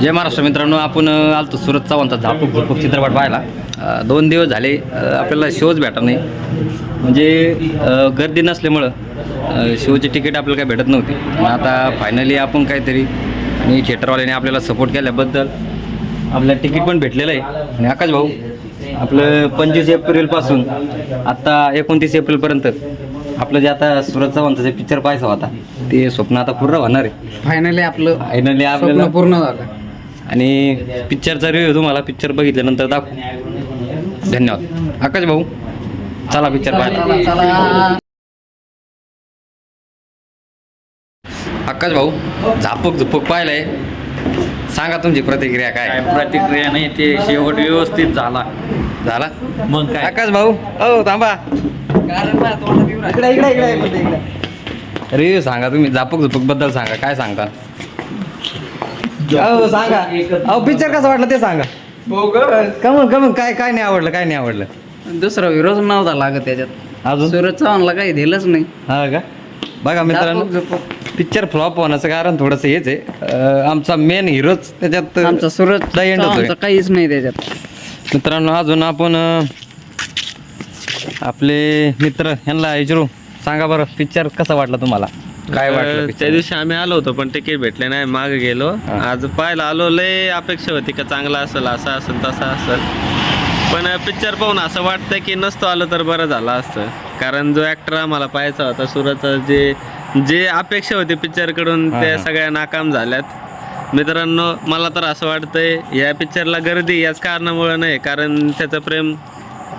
जय महाराष्ट्र मित्रांनो आपण आलतो सुरत चव्हाणचा झापूक झुपूक चित्रपट पाहायला दोन दिवस झाले आपल्याला शोज भेटत नाही. म्हणजे गर्दी नसल्यामुळं शोची तिकीट आपल्याला काही भेटत नव्हती. आता फायनली आपण काहीतरी आणि थिएटरवाल्याने आपल्याला सपोर्ट केल्याबद्दल आपल्याला तिकीट पण भेटलेलं आहे. आणि आकाश भाऊ आपलं पंचवीस एप्रिलपासून आत्ता एकोणतीस एप्रिलपर्यंत आपलं जे आता सुरत चव्हाणचा जे पिक्चर पाहायचा होता ते स्वप्न आता पूर्ण होणार आहे. फायनली आपलं फायनली स्वप्न पूर्ण झालं. आणि पिक्चरचा रिव्ह्यू तुम्हाला पिक्चर बघितल्यानंतर दाखवू. धन्यवाद. आकाश भाऊ चला पिक्चर पाहायला. आकाश भाऊ झापूक झुपूक पाहिलंय. सांगा तुमची प्रतिक्रिया काय? काय प्रतिक्रिया नाही ते शेवट व्यवस्थित झाला. झाला? मग काय? आकाश भाऊ हो थांबा. इकडे इकडे इकडे इकडे. रिव्ह्यू सांगा तुम्ही झापूक झुपूकबद्दल सांगा. काय सांगता? हो सांगा. अहो पिक्चर कसं वाटलं ते सांगा. कमन कमन काय काय नाही आवडलं काय नाही आवडलं? दुसरा विरोध नव्हता लागत त्याच्यात. अजून? सुरत चव्हाणला काही दिलंच नाही. हा का? बघा मित्रांनो. पिक्चर फ्लॉप होण्याचं कारण थोडंसं हेच आहे. अं, आमचा मेन हिरोच त्याच्यात आमचा सुरत द एंड होतोय. चव्हाणचं काहीच नाही त्याच्यात. मित्रांनो अजून आपण अं, आपले मित्र ह्यांना विचारू. सांगा बरं पिक्चर कसा वाटला तुम्हाला? काय वाटलं त्या picture? दिवशी आम्ही आलो होतो पण तिकीट भेटले नाही मागे गेलो. आज पाहायला आलो लय अपेक्षा होती का चांगला असेल असा असेल तसा असेल. पण पिक्चर पाहून असं वाटतं की नसतो आलं तर बरं झालं असतं. कारण जो ऍक्टर आम्हाला पाहायचा होता सुरतचा जे जे अपेक्षा होती पिक्चरकडून हा, त्या हा. सगळ्या नाकाम झाल्यात. मित्रांनो मला तर असं वाटतंय या पिक्चरला गर्दी याच कारणामुळे नाही कारण त्याचं प्रेम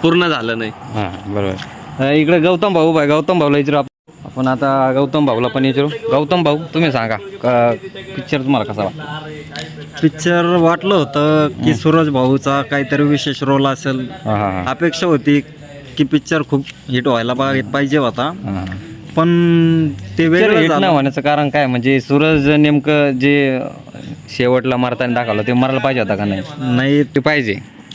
पूर्ण झालं नाही. हा बरोबर. अं, इकडे गौतम भाऊ बाय गौतम भाऊला विचारू आपण. आपण आता गौतम भाऊला पण विचारू. गौतम भाऊ तुम्ही सांगा पिक्चर तुम्हाला कसा वाटला? पिक्चर वाटलं होतं की सूरज भाऊचा काहीतरी विशेष रोल असेल. अपेक्षा होती की पिक्चर खूप हिट व्हायला पाहिजे होता. पण ते वेगळं हिट न झालं. होण्याचं कारण काय? म्हणजे सूरज नेमकं जे शेवटला मारताना दाखवलं ते मारायला पाहिजे होता का नाही? नाही. ते पाहिजे.